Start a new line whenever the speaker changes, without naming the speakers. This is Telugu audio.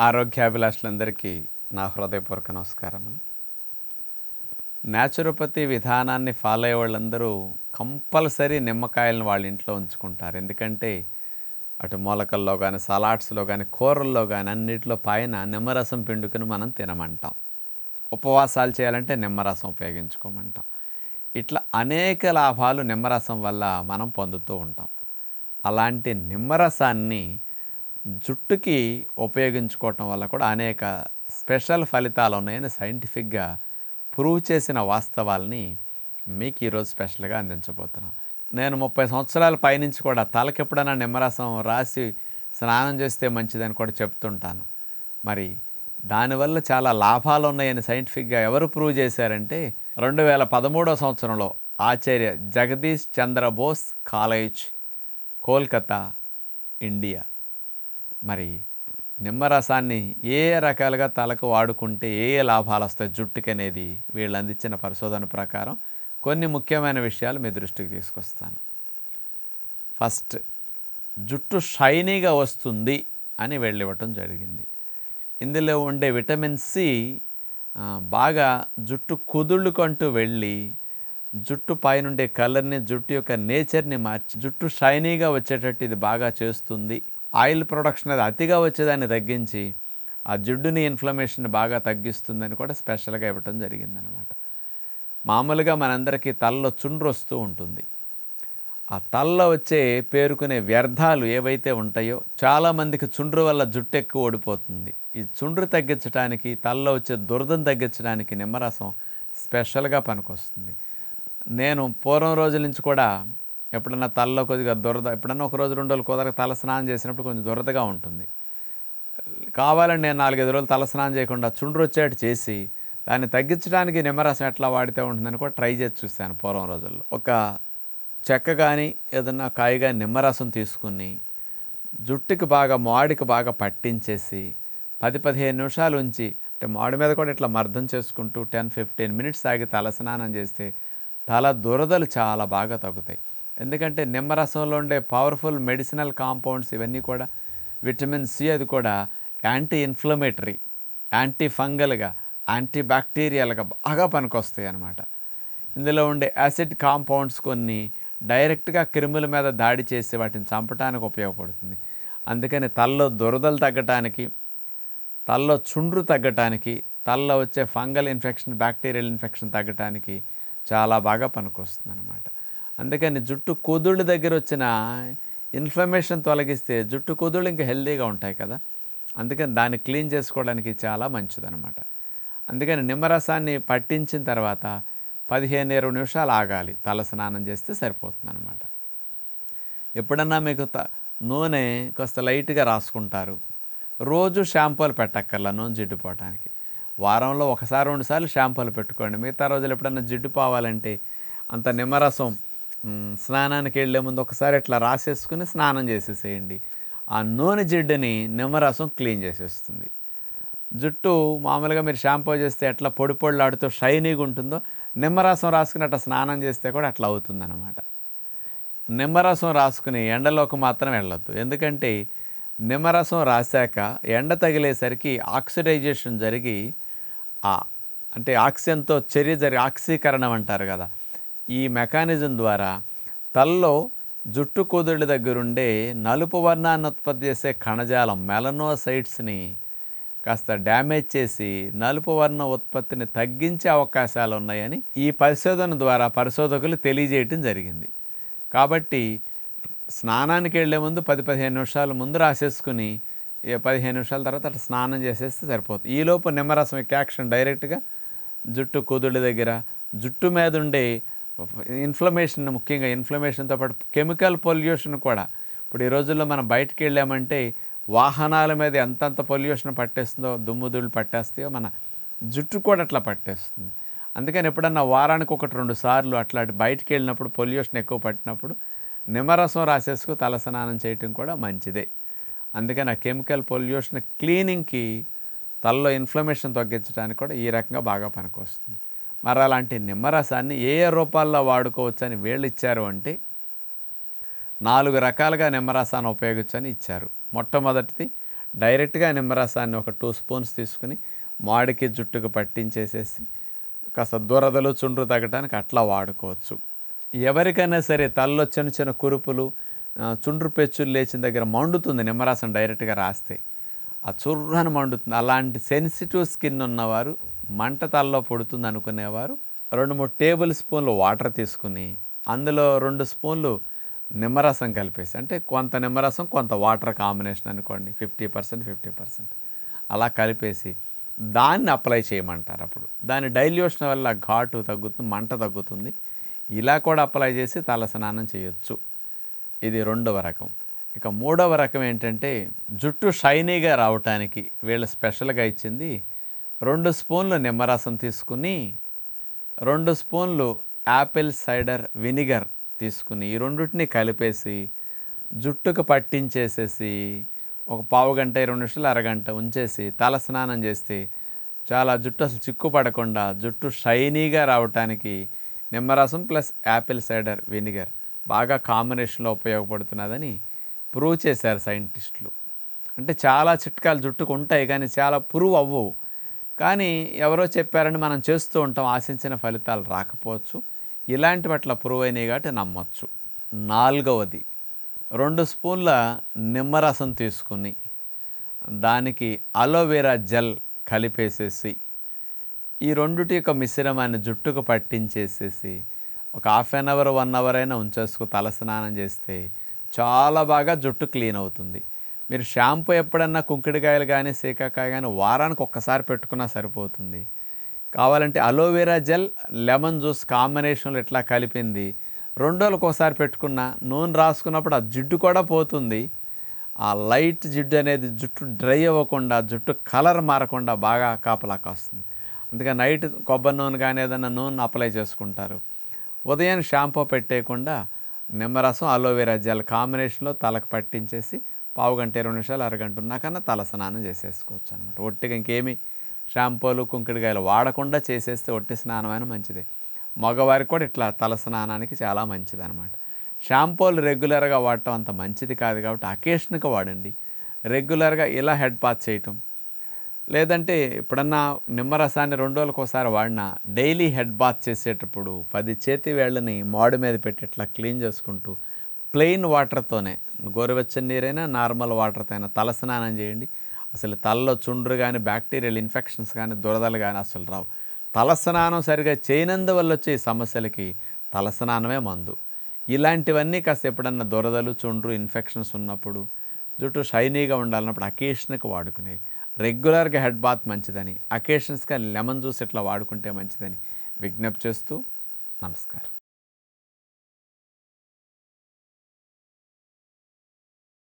ఆరోగ్యాభిలాషులందరికీ నా హృదయపూర్వక నమస్కారములు. న్యాచురోపతి విధానాన్ని ఫాలో అయ్యే వాళ్ళందరూ కంపల్సరీ నిమ్మకాయలను వాళ్ళ ఇంట్లో ఉంచుకుంటారు. ఎందుకంటే అటు మూలకల్లో కానీ సలాడ్స్లో కానీ కూరల్లో కానీ అన్నిటిలో పైన నిమ్మరసం పిండుకుని మనం తినమంటాం. ఉపవాసాలు చేయాలంటే నిమ్మరసం ఉపయోగించుకోమంటాం. ఇట్లా అనేక లాభాలు నిమ్మరసం వల్ల మనం పొందుతూ ఉంటాం. అలాంటి నిమ్మరసాన్ని జుట్టుకి ఉపయోగించుకోవటం వల్ల కూడా అనేక స్పెషల్ ఫలితాలు ఉన్నాయని సైంటిఫిక్గా ప్రూవ్ చేసిన వాస్తవాల్ని మీకు ఈరోజు స్పెషల్గా అందించబోతున్నాం. నేను ముప్పై సంవత్సరాల పైనుంచి కూడా తలకి ఎప్పుడైనా నిమ్మరసం రాసి స్నానం చేస్తే మంచిదని కూడా చెప్తుంటాను. మరి దానివల్ల చాలా లాభాలు ఉన్నాయని సైంటిఫిక్గా ఎవరు ప్రూవ్ చేశారంటే రెండు వేల పదమూడో సంవత్సరంలో ఆచార్య జగదీష్ చంద్రబోస్ కాలేజ్ కోల్కతా ఇండియా. మరి నిమ్మరసాన్ని ఏ ఏ రకాలుగా తలకు వాడుకుంటే ఏ ఏ లాభాలు వస్తాయి జుట్టుకి అనేది వీళ్ళు అందించిన పరిశోధన ప్రకారం కొన్ని ముఖ్యమైన విషయాలు మీ దృష్టికి తీసుకొస్తాను. ఫస్ట్ జుట్టు షైనీగా వస్తుంది అని వెళ్ళివ్వటం జరిగింది. ఇందులో ఉండే విటమిన్ సి బాగా జుట్టు కుదుళ్ళుకంటూ వెళ్ళి జుట్టు పైనుండే కలర్ని జుట్టు యొక్క నేచర్ని మార్చి జుట్టు షైనీగా వచ్చేటట్టు ఇది బాగా చేస్తుంది. ఆయిల్ ప్రొడక్షన్ అది అతిగా వచ్చేదాన్ని తగ్గించి ఆ జిడ్డుని ఇన్ఫ్లమేషన్ బాగా తగ్గిస్తుందని కూడా స్పెషల్గా ఇవ్వటం జరిగిందనమాట మామూలుగా మనందరికీ తలలో చుండ్రు వస్తూ ఉంటుంది. ఆ తలలో వచ్చే పేరుకునే వ్యర్థాలు ఏవైతే ఉంటాయో చాలామందికి చుండ్రు వల్ల జుట్టు ఎక్కువ ఓడిపోతుంది ఈ చుండ్రు తగ్గించడానికి తలలో వచ్చే దురదను తగ్గించడానికి నిమ్మరసం స్పెషల్గా పనికొస్తుంది. నేను పూర్వం రోజుల నుంచి కూడా ఎప్పుడన్నా తలలో కొద్దిగా దురద ఎప్పుడన్నా ఒక రోజు రెండు రోజులు కుదరక తల స్నానం చేసినప్పుడు కొంచెం దురదగా ఉంటుంది. కావాలని నేను నాలుగైదు రోజులు తల స్నానం చేయకుండా చుండ్రు వచ్చేట్టు చేసి దాన్ని తగ్గించడానికి నిమ్మరసం ఎట్లా వాడితే ఉంటుందని కూడా ట్రై చేసి చూశాను పూర్వం రోజుల్లో. ఒక చెక్క కానీ ఏదన్నా కాయ కానీ నిమ్మరసం తీసుకుని జుట్టుకి బాగా మాడికి బాగా పట్టించేసి పది పదిహేను నిమిషాలు ఉంచి అంటే మాడి మీద కూడా ఇట్లా మర్దం చేసుకుంటూ టెన్ ఫిఫ్టీన్ మినిట్స్ ఆగి తల స్నానం చేస్తే తల దురదలు చాలా బాగా తగ్గుతాయి. ఎందుకంటే నిమ్మరసంలో ఉండే పవర్ఫుల్ మెడిసినల్ కాంపౌండ్స్ ఇవన్నీ కూడా విటమిన్ సి అది కూడా యాంటీ ఇన్ఫ్లమేటరీ యాంటీ ఫంగల్గా యాంటీ బ్యాక్టీరియాలుగా బాగా పనికొస్తాయి అన్నమాట ఇందులో ఉండే యాసిడ్ కాంపౌండ్స్ కొన్ని డైరెక్ట్గా క్రిముల మీద దాడి చేసి వాటిని చంపడానికి ఉపయోగపడుతుంది. అందుకని తలలో దురదలు తగ్గటానికి తలలో చుండ్రు తగ్గటానికి తలలో వచ్చే ఫంగల్ ఇన్ఫెక్షన్ బ్యాక్టీరియల్ ఇన్ఫెక్షన్ తగ్గటానికి చాలా బాగా పనికొస్తుంది అనమాట అందుకని జుట్టు కుదుళ్ళ దగ్గర వచ్చిన ఇన్ఫ్లమేషన్ తొలగిస్తే జుట్టు కుదుళ్ళు ఇంకా హెల్దీగా ఉంటాయి కదా. అందుకని దాన్ని క్లీన్ చేసుకోవడానికి చాలా మంచిదనమాట అందుకని నిమ్మరసాన్ని పట్టించిన తర్వాత పదిహేను ఇరవై నిమిషాలు ఆగాలి. తల స్నానం చేస్తే సరిపోతుంది అనమాట ఎప్పుడన్నా మీకు త నూనె కాస్త లైట్గా రాసుకుంటారు. రోజు షాంపూలు పెట్టక్కర్లా నూనె జిడ్డుపోవటానికి. వారంలో ఒకసారి రెండుసార్లు షాంపూలు పెట్టుకోండి. మిగతా రోజులు ఎప్పుడన్నా జిడ్డు పోవాలంటే అంత నిమ్మరసం స్నానానికి వెళ్ళే ముందు ఒకసారి ఇట్లా రాసేసుకుని స్నానం చేసేసేయండి. ఆ నూనె జిడ్డుని నిమ్మరసం క్లీన్ చేసేస్తుంది. జుట్టు మామూలుగా మీరు షాంపూ చేస్తే ఎట్లా పొడి పొడిలాడుతూ షైనీగా ఉంటుందో నిమ్మరసం రాసుకుని అట్లా స్నానం చేస్తే కూడా అట్లా అవుతుందన్నమాట. నిమ్మరసం రాసుకుని ఎండలోకి మాత్రం వెళ్ళొద్దు. ఎందుకంటే నిమ్మరసం రాశాక ఎండ తగిలేసరికి ఆక్సిడైజేషన్ జరిగి ఆ అంటే ఆక్సిజన్తో చర్య జరిగి ఆక్సీకరణం అంటారు కదా ఈ మెకానిజం ద్వారా తల్లో జుట్టు కుదుళ్ళ దగ్గరుండే నలుపు వర్ణాన్ని ఉత్పత్తి చేసే కణజాలం మెలనోసైట్స్ని కాస్త డ్యామేజ్ చేసి నలుపు వర్ణ ఉత్పత్తిని తగ్గించే అవకాశాలు ఉన్నాయని ఈ పరిశోధన ద్వారా పరిశోధకులు తెలియజేయటం జరిగింది. కాబట్టి స్నానానికి వెళ్ళే ముందు పది పదిహేను నిమిషాలు ముందు రాసేసుకుని పదిహేను నిమిషాల తర్వాత అట్లా స్నానం చేసేస్తే సరిపోతుంది. ఈలోపు నిమ్మరసం క్యాక్షన్ యాక్షన్ డైరెక్ట్గా జుట్టు కుదుళ్ళ దగ్గర జుట్టు మీద ఉండే ఇన్ఫ్లమేషన్ ముఖ్యంగా ఇన్ఫ్లమేషన్తో పాటు కెమికల్ పొల్యూషన్ కూడా. ఇప్పుడు ఈ రోజుల్లో మనం బయటికి వెళ్ళామంటే వాహనాల మీద ఎంతంత పొల్యూషన్ పట్టేస్తుందో దుమ్ము ధూళి పట్టేస్తాయో మన జుట్టు కూడా అట్లా పట్టేస్తుంది. అందుకని ఎప్పుడన్నా వారానికి ఒకటి రెండు సార్లు అట్లాంటి బయటికి వెళ్ళినప్పుడు పొల్యూషన్ ఎక్కువ పట్టినప్పుడు నిమ్మరసం రాసేసుకు తలస్నానం చేయటం కూడా మంచిదే. అందుకని ఆ కెమికల్ పొల్యూషన్ క్లీనింగ్కి తలలో ఇన్ఫ్లమేషన్ తగ్గించడానికి కూడా ఈ రకంగా బాగా పనికొస్తుంది. మరి అలాంటి నిమ్మరసాన్ని ఏ ఏ రూపాల్లో వాడుకోవచ్చని వీళ్ళు ఇచ్చారు అంటే నాలుగు రకాలుగా నిమ్మరసాన్ని ఉపయోగించని ఇచ్చారు. మొట్టమొదటిది డైరెక్ట్గా నిమ్మరసాన్ని ఒక టూ స్పూన్స్ తీసుకుని మాడికి జుట్టుకు పట్టించేసేసి కాస్త దురదలు చుండ్రు తగ్గడానికి అట్లా వాడుకోవచ్చు. ఎవరికైనా సరే తలలో చిన్న చిన్న కురుపులు చుండ్రు పెచ్చులు లేచిన దగ్గర మండుతుంది నిమ్మరసం డైరెక్ట్గా రాస్తే. ఆ చుర్రని మండుతుంది. అలాంటి సెన్సిటివ్ స్కిన్ ఉన్నవారు మంట తలలో పుడుతుంది అనుకునేవారు. రెండు మూడు టేబుల్ స్పూన్లు వాటర్ తీసుకుని అందులో రెండు స్పూన్లు నిమ్మరసం కలిపేసి అంటే కొంత నిమ్మరసం కొంత వాటర్ కాంబినేషన్ అనుకోండి ఫిఫ్టీ పర్సెంట్ ఫిఫ్టీ పర్సెంట్. అలా కలిపేసి దాన్ని అప్లై చేయమంటారు అప్పుడు. దాని డైల్యూషన్ వల్ల ఘాటు తగ్గుతుంది మంట తగ్గుతుంది. ఇలా కూడా అప్లై చేసి తల స్నానం చేయొచ్చు. ఇది రెండవ రకం. ఇక మూడవ రకం ఏంటంటే జుట్టు షైనీగా రావటానికి వీళ్ళు స్పెషల్గా ఇచ్చింది రెండు స్పూన్లు నిమ్మరసం తీసుకుని రెండు స్పూన్లు యాపిల్ సైడర్ వినిగర్ తీసుకుని ఈ రెండింటిని కలిపేసి జుట్టుకు పట్టించేసేసి ఒక పావు గంట రెండు నిమిషాలు అరగంట ఉంచేసి తల స్నానం చేస్తే చాలా జుట్టు అసలు చిక్కు పడకుండా జుట్టు షైనీగా రావటానికి నిమ్మరసం ప్లస్ యాపిల్ సైడర్ వినిగర్ బాగా కాంబినేషన్లో ఉపయోగపడుతున్నదని ప్రూవ్ చేశారు సైంటిస్టులు. అంటే చాలా చిట్కాలు జుట్టుకు ఉంటాయి కానీ చాలా పురువు అవ్వవు కానీ ఎవరో చెప్పారని మనం చేస్తూ ఉంటాం ఆశించిన ఫలితాలు రాకపోవచ్చు. ఇలాంటి పట్ల పురువైనవి కాబట్టి నమ్మొచ్చు. నాలుగవది రెండు స్పూన్ల నిమ్మరసం తీసుకుని దానికి అలోవెరా జెల్ కలిపేసేసి ఈ రెండుటి యొక్క మిశ్రమాన్ని జుట్టుకు పట్టించేసేసి ఒక half an hour one hour అయినా ఉంచేసుకు తల స్నానం చేస్తే చాలా బాగా జుట్టు క్లీన్ అవుతుంది. మీరు షాంపూ ఎప్పుడన్నా కుంకుడికాయలు కానీ సీకాకాయ కానీ వారానికి ఒక్కసారి పెట్టుకున్నా సరిపోతుంది. కావాలంటే అలోవెరా జెల్ లెమన్ జ్యూస్ కాంబినేషన్లో ఇట్లా కలిపింది. రెండు రోజులకు ఒకసారి పెట్టుకున్న నూనె రాసుకున్నప్పుడు ఆ జిడ్డు కూడా పోతుంది. ఆ లైట్ జిడ్డు అనేది జుట్టు డ్రై అవ్వకుండా జుట్టు కలర్ మారకుండా బాగా కాపలా కాస్తుంది అందుకే నైట్ కొబ్బరి నూనె కానీ ఏదైనా నూనె అప్లై చేసుకుంటారు. ఉదయం షాంపూ పెట్టేయకుండా నిమ్మరసం అలోవెరా జెల్ కాంబినేషన్లో తలకు పట్టించేసి పావు గంట ఇరవై నిమిషాలు అరగంట ఉన్నాకన్నా తల స్నానం చేసేసుకోవచ్చు అనమాట ఒట్టిగా ఇంకేమి షాంపూలు కుంకుడుకాయలు వాడకుండా చేసేస్తే ఒట్టి స్నానమైన మంచిదే. మగవారికి కూడా ఇట్లా తల స్నానానికి చాలా మంచిది అనమాట షాంపూలు రెగ్యులర్గా వాడటం అంత మంచిది కాదు కాబట్టి అకేషన్గా వాడండి. రెగ్యులర్గా ఇలా హెడ్ పాత్ చేయటం. లేదంటే ఎప్పుడన్నా నిమ్మరసాన్ని రెండు రోజులకు ఒకసారి వాడినా డైలీ హెడ్ బాత్ చేసేటప్పుడు పది చేతి వేళ్ళని మాడు మీద పెట్టి ఇట్లా క్లీన్ చేసుకుంటూ ప్లెయిన్ వాటర్తోనే. గోరువెచ్చని నీరైనా నార్మల్ వాటర్తో అయినా తల స్నానం చేయండి. అసలు తలలో చుండ్రు కానీ బ్యాక్టీరియల్ ఇన్ఫెక్షన్స్ కానీ దురదలు కానీ అసలు రావు. తల స్నానం సరిగా చేయనందువల్ల వచ్చే సమస్యలకి తల స్నానమే మందు. ఇలాంటివన్నీ కాస్త ఎప్పుడన్నా దురదలు చుండ్రు ఇన్ఫెక్షన్స్ ఉన్నప్పుడు జుట్టు షైనీగా ఉండాలన్నప్పుడు అకేషన్కి వాడుకునేవి రెగ్యులర్గా హెడ్ బాత్ మంచిదని అకేషన్స్గా లెమన్ జ్యూస్ ఇట్లా వాడుకుంటే మంచిదని విజ్ఞప్తి చేస్తూ నమస్కారం.